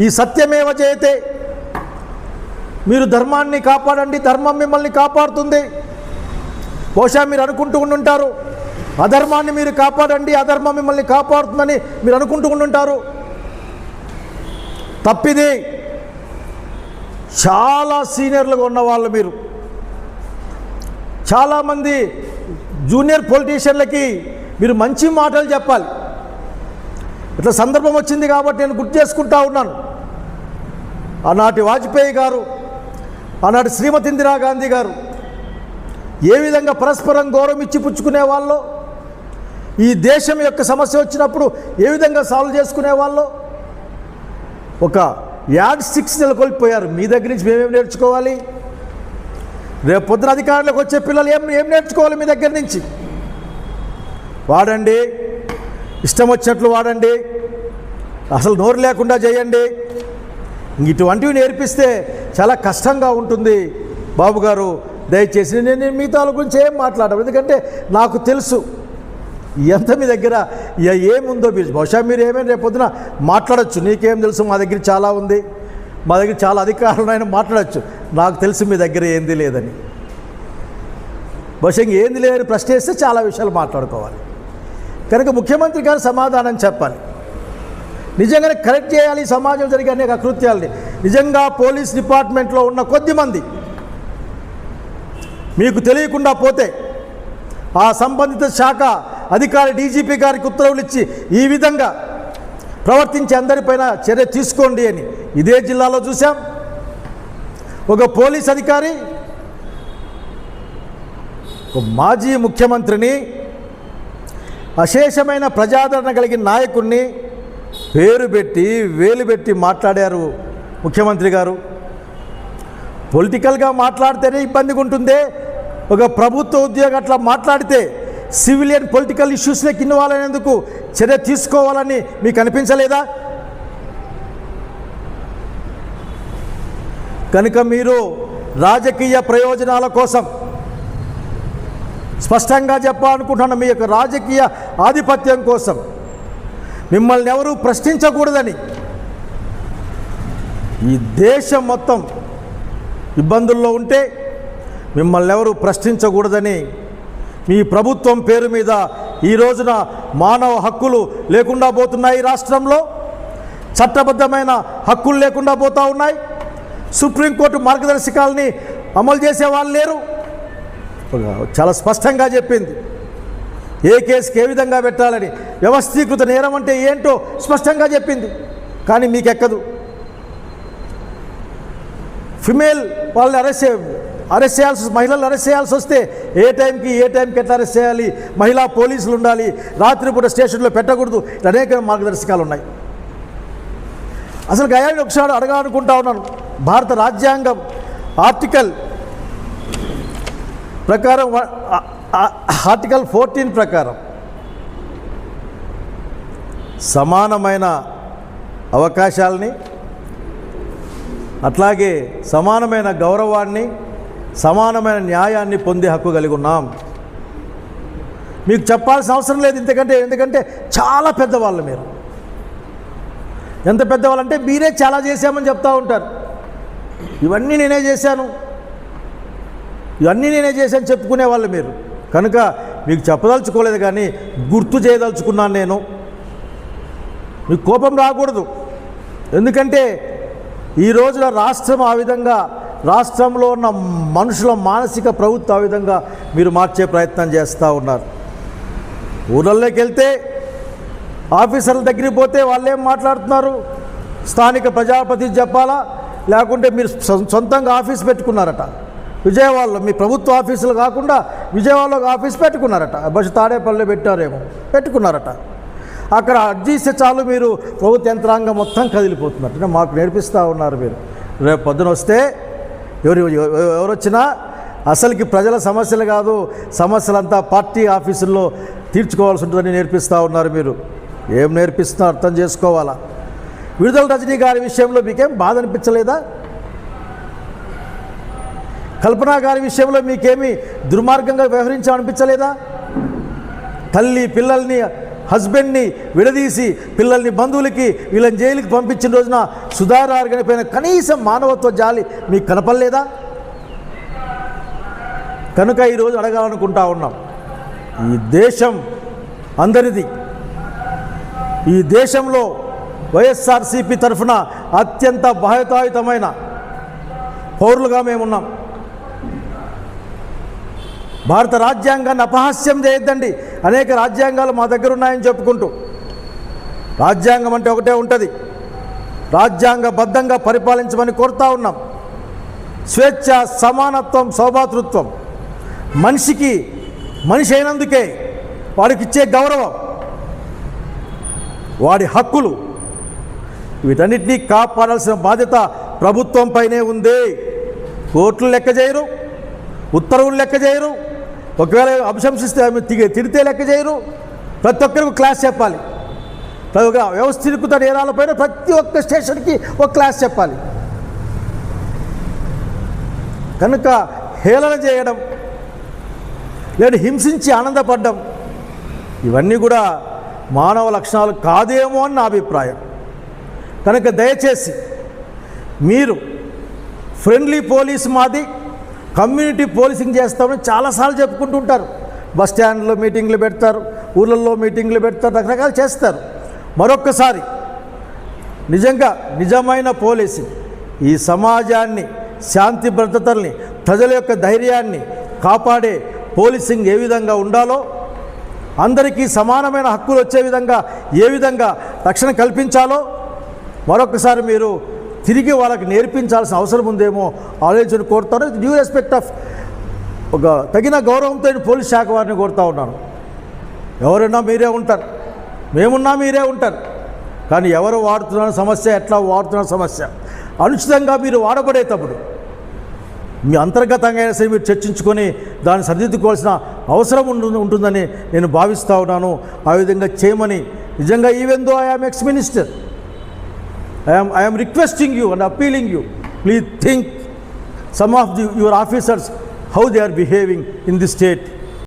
ఈ సత్యమేవ జయతే మీరు ధర్మాన్ని కాపాడండి ధర్మం మిమ్మల్ని కాపాడుతుంది. బహుశా మీరు అనుకుంటూ ఉండుంటారు అధర్మాన్ని మీరు కాపాడండి అధర్మం మిమ్మల్ని కాపాడుతుందని మీరు అనుకుంటూ ఉండుంటారు. తప్పిది చాలా సీనియర్లుగా ఉన్న వాళ్ళు మీరు. చాలామంది జూనియర్ పొలిటీషియన్లకి మీరు మంచి మాటలు చెప్పాలి. ఇట్లా సందర్భం వచ్చింది కాబట్టి నేను గుర్తు చేసుకుంటా ఉన్నాను. ఆనాటి వాజ్పేయి గారు ఆనాటి శ్రీమతి ఇందిరాగాంధీ గారు ఏ విధంగా పరస్పరం గౌరవం ఇచ్చి పుచ్చుకునే వాళ్ళు ఈ దేశం యొక్క సమస్య వచ్చినప్పుడు ఏ విధంగా సాల్వ్ చేసుకునే వాళ్ళు ఒక యాడ్ సిక్స్ నెలకొల్పోయారు. మీ దగ్గర నుంచి మేమేం నేర్చుకోవాలి? రేపు పొద్దున అధికారులకు వచ్చే పిల్లలు ఏం ఏం నేర్చుకోవాలి మీ దగ్గర నుంచి? వాడండి. ఇష్టం వచ్చినట్లు వాడండి. అసలు నోరు లేకుండా చేయండి. ఇటువంటివి నేర్పిస్తే చాలా కష్టంగా ఉంటుంది. బాబు గారు దయచేసి నేను మిగతా గురించి ఏం మాట్లాడను. ఎందుకంటే నాకు తెలుసు ఎంత మీ దగ్గర ఏముందో మీరు. బహుశా మీరు ఏమైనా రేపు పొద్దున మాట్లాడచ్చు. నీకేం తెలుసు? మా దగ్గర చాలా ఉంది. మా దగ్గర చాలా అధికారులు మాట్లాడచ్చు. నాకు తెలుసు మీ దగ్గర ఏంది లేదని. బహుశా ఇంక ఏంది లేదని ప్రశ్న వేస్తే చాలా విషయాలు మాట్లాడుకోవాలి. కనుక ముఖ్యమంత్రి గారు సమాధానం చెప్పాలి. నిజంగానే కరెక్ట్ చేయాలి సమాజం జరిగే అనేక అకృత్యాలని. నిజంగా పోలీస్ డిపార్ట్మెంట్లో ఉన్న కొద్ది మంది మీకు తెలియకుండా పోతే ఆ సంబంధిత శాఖ అధికారి డీజీపీ గారికి ఉత్తర్వులు ఇచ్చి ఈ విధంగా ప్రవర్తించి అందరిపైన చర్య తీసుకోండి అని ఇదే జిల్లాలో చూసాం ఒక పోలీస్ అధికారి ఒక మాజీ ముఖ్యమంత్రిని అశేషమైన ప్రజాదరణ కలిగిన నాయకుడిని పేరు పెట్టి వేలు పెట్టి మాట్లాడారు ముఖ్యమంత్రి గారు. పొలిటికల్గా మాట్లాడితేనే ఇబ్బందిగా ఉంటుందే. ఒక ప్రభుత్వ ఉద్యోగం అట్లా మాట్లాడితే సివిలియన్ పొలిటికల్ ఇష్యూస్లోకి ఇన్వాల్వ్ అయినందుకు చర్య తీసుకోవాలని మీకు అనిపించలేదా? కనుక మీరు రాజకీయ ప్రయోజనాల కోసం స్పష్టంగా చెప్పాలనుకుంటున్న మీ యొక్క రాజకీయ ఆధిపత్యం కోసం మిమ్మల్ని ఎవరూ ప్రశ్నించకూడదని. ఈ దేశం మొత్తం ఇబ్బందుల్లో ఉంటే మిమ్మల్ని ఎవరు ప్రశ్నించకూడదని. మీ ప్రభుత్వం పేరు మీద ఈ రోజున మానవ హక్కులు లేకుండా పోతున్నాయి రాష్ట్రంలో. చట్టబద్ధమైన హక్కులు లేకుండా పోతూ ఉన్నాయి. సుప్రీంకోర్టు మార్గదర్శకాలని అమలు చేసే వాళ్ళు లేరు. చాలా స్పష్టంగా చెప్పింది. ఏ కేసుకి ఏ విధంగా పెట్టాలని? వ్యవస్థీకృత నేరం అంటే ఏంటో స్పష్టంగా చెప్పింది. కానీ మీకు ఎక్కదు ఫిమేల్ వాళ్ళని అరెస్ట్ అరెస్ట్ చేయాల్సి మహిళలు అరెస్ట్ చేయాల్సి వస్తే ఏ టైంకి ఏ టైంకి ఎట్లా అరెస్ట్ చేయాలి? మహిళా పోలీసులు ఉండాలి. రాత్రిపూట స్టేషన్లో పెట్టకూడదు. అనేక మార్గదర్శకాలు ఉన్నాయి. అసలు గయాన్ని ఒకసారి అడగాలనుకుంటా ఉన్నాను. భారత రాజ్యాంగం ఆర్టికల్ ప్రకారం ఆర్టికల్ ఫోర్టీన్ ప్రకారం సమానమైన అవకాశాలని అట్లాగే సమానమైన గౌరవాన్ని సమానమైన న్యాయాన్ని పొందే హక్కు కలిగి ఉన్నాం. మీకు చెప్పాల్సిన అవసరం లేదు ఎందుకంటే ఎందుకంటే చాలా పెద్దవాళ్ళు మీరు. ఎంత పెద్దవాళ్ళు అంటే మీరే చాలా చేశామని చెప్తూ ఉంటారు. ఇవన్నీ నేనే చేశాను. ఇవన్నీ నేనే చేశాను చెప్పుకునే వాళ్ళు మీరు. కనుక మీకు చెప్పదలుచుకోలేదు కానీ గుర్తు చేయదలుచుకున్నాను నేను. మీకు కోపం రాకూడదు. ఎందుకంటే ఈ రోజున రాష్ట్రం ఆ విధంగా రాష్ట్రంలో ఉన్న మనుషుల మానసిక ప్రభుత్వం ఆ విధంగా మీరు మార్చే ప్రయత్నం చేస్తూ ఉన్నారు. ఊళ్ళల్లోకి వెళ్తే ఆఫీసర్ల దగ్గరికి పోతే వాళ్ళు ఏం మాట్లాడుతున్నారు? స్థానిక ప్రజాపతి చెప్పాలా? లేకుంటే మీరు సొంతంగా ఆఫీస్ పెట్టుకున్నారట. విజయవాడలో మీ ప్రభుత్వ ఆఫీసులు కాకుండా విజయవాడలో ఒక ఆఫీస్ పెట్టుకున్నారట. బస్సు తాడేపల్లిలో పెట్టారేమో. పెట్టుకున్నారట. అక్కడ అర్జీ ఇస్తే చాలు మీరు ప్రభుత్వ యంత్రాంగం మొత్తం కదిలిపోతున్నారు. అంటే మాకు నేర్పిస్తూ ఉన్నారు మీరు. రేపు పొద్దున వస్తే ఎవరు ఎవరొచ్చినా ఎవరు వచ్చినా అసలుకి ప్రజల సమస్యలు కాదు సమస్యలంతా పార్టీ ఆఫీసుల్లో తీర్చుకోవాల్సి ఉంటుందని నేర్పిస్తూ ఉన్నారు మీరు. ఏం నేర్పిస్తున్నా అర్థం చేసుకోవాలా? విడుదల రజనీ గారి విషయంలో మీకేం బాధ అనిపించలేదా? కల్పన గారి విషయంలో మీకేమీ దుర్మార్గంగా వ్యవహరించామనిపించలేదా తల్లి పిల్లల్ని హస్బెండ్ని విడదీసి పిల్లల్ని బంధువులకి వీళ్ళని జైలుకి పంపించిన రోజున సుధారారు గడిపోయిన కనీసం మానవత్వ జాలి మీకు కనపడలేదా? కనుక ఈరోజు అడగాలనుకుంటా ఉన్నాం. ఈ దేశం అందరిది. ఈ దేశంలో వైఎస్ఆర్సీపీ తరఫున అత్యంత బాధ్యతాయుతమైన పౌరులుగా మేమున్నాం. భారత రాజ్యాంగాన్ని అపహాస్యం చేయొద్దండి. అనేక రాజ్యాంగాలు మా దగ్గర ఉన్నాయని చెప్పుకుంటూ. రాజ్యాంగం అంటే ఒకటే ఉంటుంది. రాజ్యాంగబద్ధంగా పరిపాలించమని కోరుతా ఉన్నాం. స్వేచ్ఛ సమానత్వం సౌభాతృత్వం. మనిషికి మనిషి అయినందుకే వాడికి ఇచ్చే గౌరవం వాడి హక్కులు వీటన్నిటినీ కాపాడాల్సిన బాధ్యత ప్రభుత్వంపైనే ఉంది. కోర్టులు లెక్క చేయరు ఉత్తర్వులు లెక్క చేయరు. ఒకవేళ అభిశంసిస్తే ఆమె తిగి తిడితే లెక్క చేయరు. ప్రతి ఒక్కరికి క్లాస్ చెప్పాలి. ప్రతి ఒక్క వ్యవస్థీకృత నేరాలపైన ప్రతి ఒక్క స్టేషన్కి ఒక క్లాస్ చెప్పాలి. కనుక హేళన చేయడం లేదా హింసించి ఆనందపడడం ఇవన్నీ కూడా మానవ లక్షణాలు కాదేమో అని నా అభిప్రాయం. కనుక దయచేసి మీరు ఫ్రెండ్లీ పోలీస్ మాది కమ్యూనిటీ పోలీసింగ్ చేస్తామని చాలాసార్లు చెప్పుకుంటుంటారు. బస్ స్టాండ్లో మీటింగ్లు పెడతారు ఊళ్ళల్లో మీటింగ్లు పెడతారు రకరకాలు చేస్తారు. మరొక్కసారి నిజంగా నిజమైన పోలీసింగ్ ఈ సమాజాన్ని శాంతి భద్రతల్ని ప్రజల యొక్క ధైర్యాన్ని కాపాడే పోలీసింగ్ ఏ విధంగా ఉండాలో అందరికీ సమానమైన హక్కులు వచ్చే విధంగా ఏ విధంగా రక్షణ కల్పించాలో మరొకసారి మీరు తిరిగి వాళ్ళకి నేర్పించాల్సిన అవసరం ఉందేమో ఆలోచన కోరుతాను. డ్యూ రెస్పెక్ట్ ఆఫ్ ఒక తగిన గౌరవంతో పోలీస్ శాఖ వారిని కోరుతా ఉన్నాను. ఎవరున్నా మీరే ఉంటారు. మేమున్నా మీరే ఉంటారు. కానీ ఎవరు వాడుతున్న సమస్య ఎట్లా వాడుతున్న సమస్య అనుచితంగా మీరు వాడబడేటప్పుడు మీ అంతర్గతంగా అయినా సరే మీరు చర్చించుకొని దాన్ని సరిదిద్దుకోవాల్సిన అవసరం ఉండు- ఉంటుందని నేను భావిస్తూ ఉన్నాను. ఆ విధంగా చేయమని నిజంగా even though I am ex minister? I am, I am requesting you and appealing you, please think some of the, your officers how they are behaving in this state.